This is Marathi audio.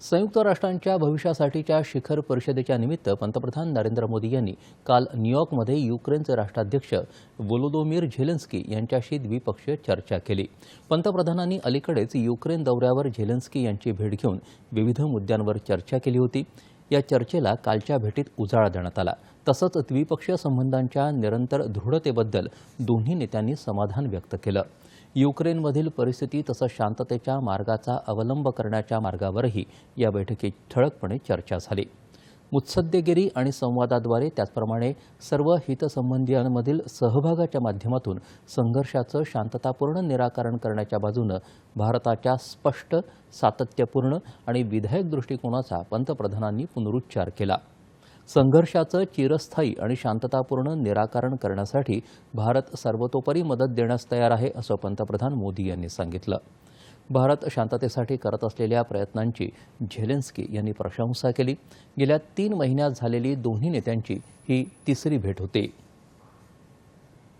संयुक्त राष्ट्रांच्या भविष्यासाठीच्या शिखर परिषदेच्या निमित्त पंतप्रधान नरेंद्र मोदी यांनी काल न्यूयॉर्कमध्ये युक्रेनचे राष्ट्राध्यक्ष वोलोदोमीर झेलेन्स्की यांच्याशी द्विपक्षीय चर्चा केली. पंतप्रधानांनी अलीकडेच युक्रेन दौऱ्यावर झेलेन्स्की यांची भेट घेऊन विविध मुद्द्यांवर चर्चा केली होती. या चर्चेला कालच्या भेटीत उजाळा देण्यात आला. तसंच द्विपक्षीय संबंधांच्या निरंतर दृढतेबद्दल दोन्ही नेत्यांनी समाधान व्यक्त केलं. युक्रेनमधील परिस्थिती तसंच शांततेच्या मार्गाचा अवलंब करण्याच्या मार्गावरही या बैठकीत ठळकपणे चर्चा झाली. मुत्सद्देगिरी आणि संवादाद्वारे त्याचप्रमाणे सर्व हितसंबंधियांमधील सहभागाच्या माध्यमातून संघर्षाचं शांततापूर्ण निराकरण करण्याच्या बाजूनं भारताच्या स्पष्ट सातत्यपूर्ण आणि विधायक दृष्टिकोनाचा पंतप्रधानांनी पुनरुच्चार केला. संघर्षाचं चिरस्थायी आणि शांततापूर्ण निराकरण करण्यासाठी भारत सर्वतोपरी मदत देण्यास तयार आहे असं पंतप्रधान मोदी यांनी सांगितलं. भारत शांततेसाठी करत असलेल्या प्रयत्नांची झेलेन्स्की यांनी प्रशंसा केली. गेल्या तीन महिन्यात झालेली दोन्ही नेत्यांची ही तिसरी भेट होती.